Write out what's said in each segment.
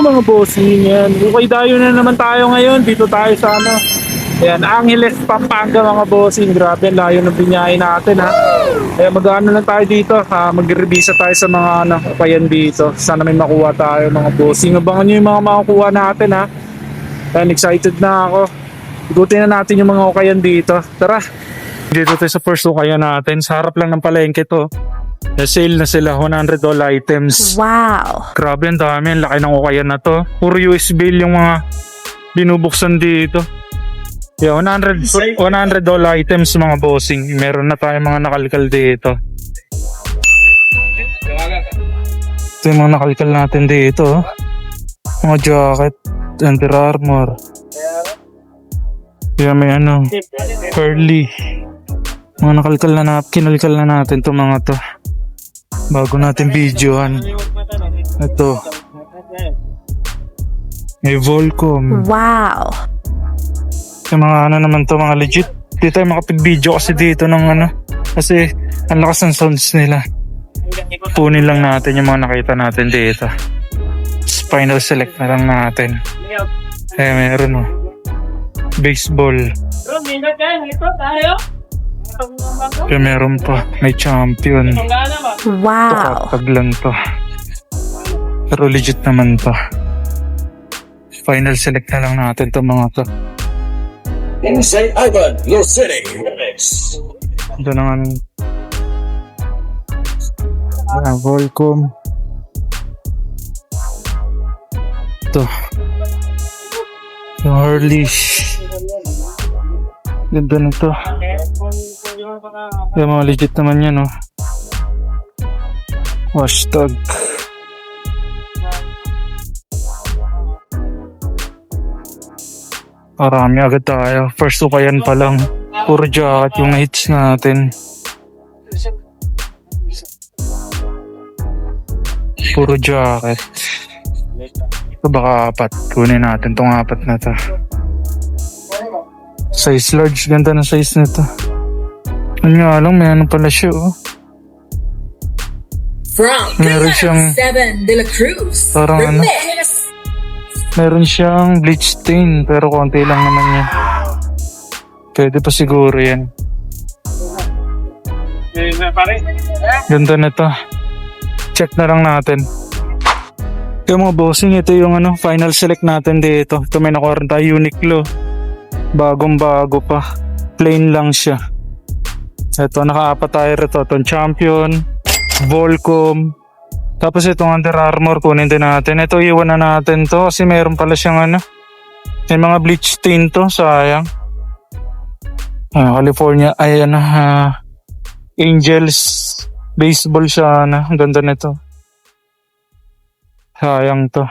Yo mga bossing yan. Okay dayo na naman tayo ngayon. Dito tayo sa ano. Ayan, Angeles, Pampanga mga bossing. Grabe, layo ng binyahe natin ha. Kaya mag-ano lang tayo dito. Ha, mag-revisa tayo sa mga ano, upayan dito. Sana may makuha tayo mga bossing. Abangan nyo yung mga makukuha natin ha. Ayan, excited na ako. Igutin na natin yung mga ukayan dito. Tara! Dito tayo sa first ukayan natin. Sa harap lang ng palengke to. Sale na sila, $100 items. Wow. Grabe, ang dami. Ang laki ng ukayan na to. Puro US bill yung mga binubuksan dito. Yeah, 100 100 dollar items mga bossing. Meron na tayong mga nakalkal dito. Ito yung mga nakalkal natin dito. oh. Mga jacket, Under Armour. Yeah, may ano, curly. Mga nakalkal na na, kinalkal na natin to mga to. Bago natin videohan. Ito. May Volcom. Wow. Yung mga ano naman to, mga legit. Di tayo makapag-video kasi dito ng ano. Kasi ang lakas ng sounds nila. Punin lang natin yung mga nakita natin dito. Final select na lang natin. Eh, meron oh. Baseball. Eh, meron pa. May champion. Wow. Tag lang to. Pero legit naman to. Final select na lang natin to mga to. in St. Ivan, your city. Ito na nga. Ah, Volcom. Ito. Yung Hurleys. Ganda na ito. Yung mga legit naman yan, oh. Hashtag. Marami agad tayo. First ukayan pa lang. Puro jacket yung hits natin. Puro jacket. Ito baka apat. Kunin natin tong apat na to. Size large. Ganda ng size nito. Ano nga lang, may ano pala siya oh. From Meron siyang- 7 De La Cruz. Parang ano? Meron siyang bleach stain pero konti lang naman yan. Pwede pa siguro yan. Ganda na to. Check na lang natin. Yung mga bossing, ito yung ano, final select natin dito. Ito may nakuha rin tayo Uniqlo. Bagong bago pa. Plain lang siya. Ito, nakaapat tayo rito. Itong Champion, Volcom, tapos itong Under Armour kunin din natin. Ito iwan na natin to kasi meron pala siyang ano. May mga bleach stain to, sayang. Ah, California, ay ano, ah, Angels baseball siya na. Ang ganda nito. Sayang to.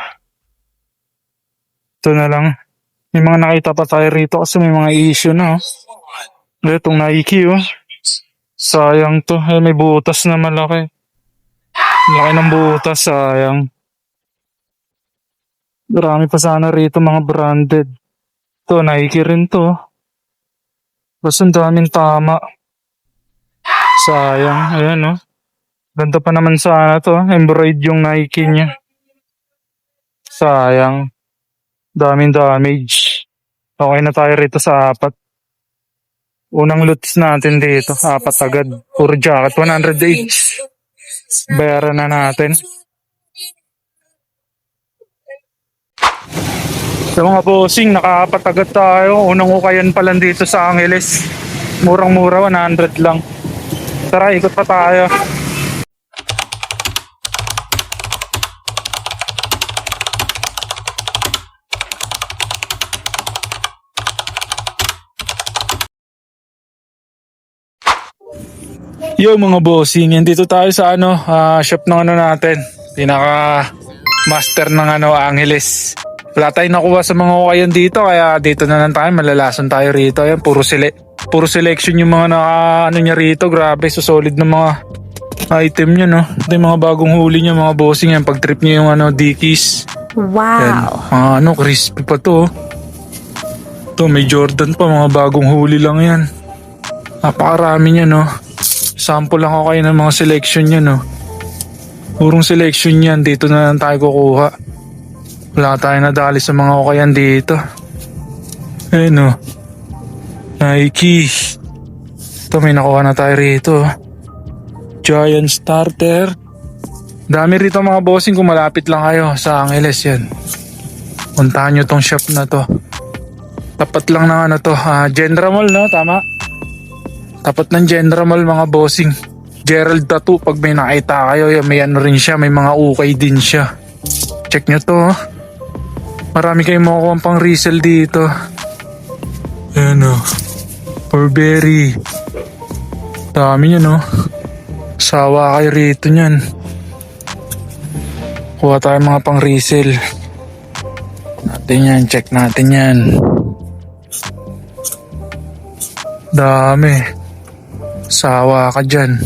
Ito na lang. May mga nakita pa tayo rito kasi may mga issue na. Oh. Itong Nike oh. Sayang to. Eh, may butas na malaki. Laki ng butas, sayang. Marami pa sana rito mga branded. To, Nike rin to. Basta ang daming tama. Sayang, ayan oh. Ganda pa naman sana to, embroid yung Nike niya. Sayang. Daming damage. Okay na tayo rito sa apat. Unang loots natin dito, apat agad. Puro jacket, 100 each. Bayaran na natin. Sa mga bossing, nakaapat agad tayo. Unang ukayan pa lang dito sa Angeles. Murang-mura, 100 lang. Tara, ikot pa tayo. Yo mga bossing, dito tayo sa ano, ah, shop ng ano natin. Pinaka master ng ano, Angeles. Wala tayong nakuha sa mga ukayan dito, kaya dito na lang tayo, malalason tayo rito. Ayan, puro sele puro selection yung mga naka, ano niya rito. Grabe, so solid na mga item niya, no? Ito yung mga bagong huli niya, mga bossing yan. Pag trip niya yung ano, Dickies. Yan. Wow. Ah, ano, crispy pa to. oh. To, may Jordan pa, mga bagong huli lang yan. Napakarami niya, no? Sample lang ako kayo ng mga selection niya, no? Purong selection yan. Dito na lang tayo kukuha. Wala tayong nadali sa mga okayan dito. Ayun o. Nike. Ito may nakuha na tayo rito. Giant starter. Dami rito mga bossing kung malapit lang kayo sa Angeles yan. Puntahan nyo tong shop na to. Tapat lang ng ano to. ah, General Mall no? Tama? Tapat ng General mga bossing. Gerald Tattoo pag may nakita kayo may ano rin siya. May mga ukay din siya. Check nyo to. oh. Marami kayong makukuha pang resell dito. Ayan o. Burberry. Dami nyo no. Sawa kayo rito nyan. Kuha tayo mga pang resell. Natin yan. Check natin yan. Dami. Sawa ka dyan.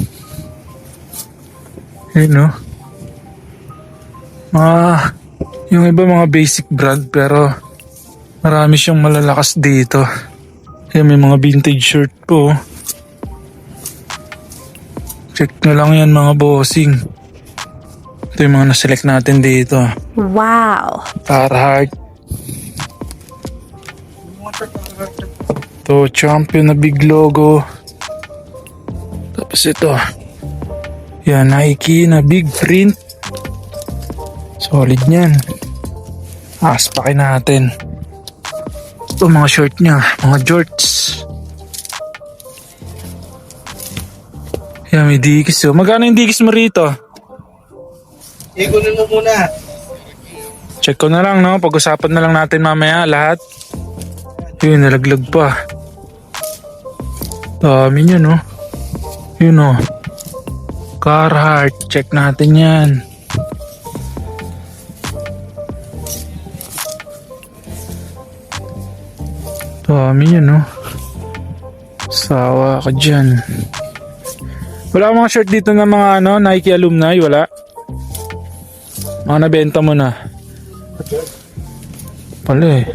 Yun no. Mga, yung iba mga basic brand pero marami siyang malalakas dito. Kaya may mga vintage shirt po. Check nyo lang yan mga bossing. Ito yung mga naselect natin dito. Wow. Carhartt. Ito, champion na big logo. Tapos ito. Yan, Nike na big print. Solid yan. Aspakin natin. Ito, mga short niya. Mga jorts. Yan, may dikis. Oh. Magkano yung dikis mo rito? Ikunin mo muna. Check ko na lang, no? Pag-usapan na lang natin mamaya lahat. Yun, nalaglag pa. Dami niya, no? Yun, no? Carhartt. Check natin yan. Dami niya, no? Sawa ka dyan. Wala ka mga shirt dito ng mga ano, Nike alumni, wala? Mga nabenta mo na. Pala eh.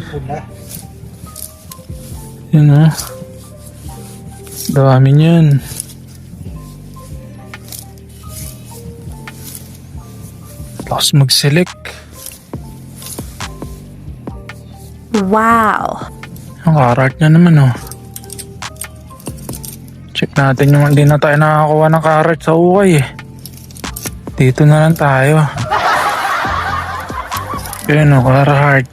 Yun ah. Dami niyan. Lakas mag-select. Wow. Ang karart niya naman oh. Check natin yung hindi na tayo nakakuha ng karart sa ukay eh. Dito na lang tayo. Yun oh, Carhartt.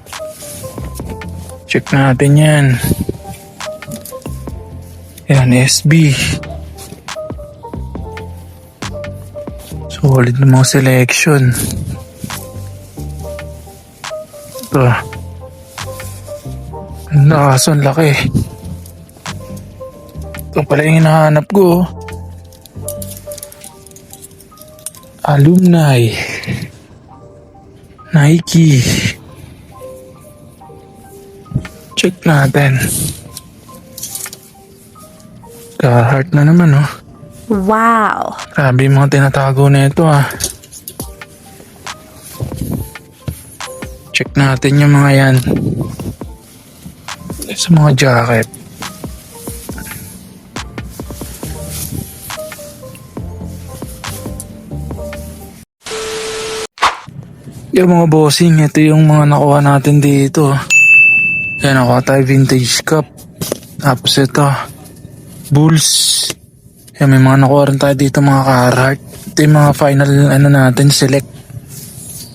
Check natin yan. Yan, SB. Solid na mga selection. Ito. Ang lakas, ang laki. Ito pala yung hinahanap ko. Alumni. Nike. Check natin. Carhartt na naman oh. Wow. Grabe yung mga tinatago na ito ah. Check natin yung mga yan. Sa mga jacket. Yung mga bossing, ito yung mga nakuha natin dito. Yan, nakuha tayo vintage cup. Tapos ito, bulls. Yan, may mga nakuha rin tayo dito mga Carhartt. Ito yung mga final ano natin, select.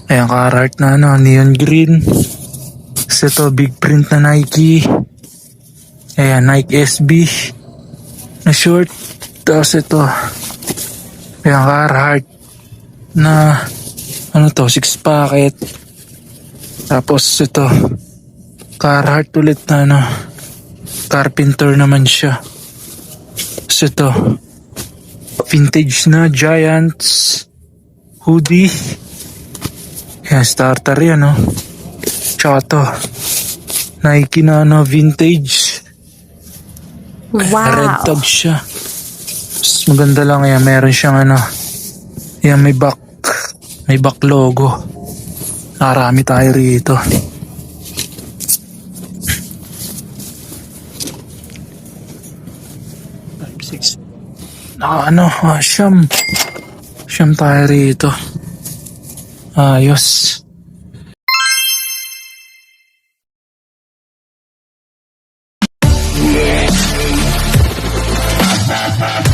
Ayan, Carhartt na ano, neon green. Tapos ito, big print na Nike. Ayan, Nike SB. Na short. Tapos ito. Ayan, Carhartt. Na, ano to, six packet. Tapos ito. Carhartt ulit na ano. Carpenter naman siya. Tapos ito. Vintage na Giants hoodie. Yan, starter yan, no? Tsaka to. Nike na, ano, vintage. Red Wow. tag siya. Mas maganda lang yan. Meron siyang, ano, yan, may back, may back logo. Narami tayo rito. Five, six. Naka ano, uh, siyam. Siyam tayo rito. Ayos. Uh,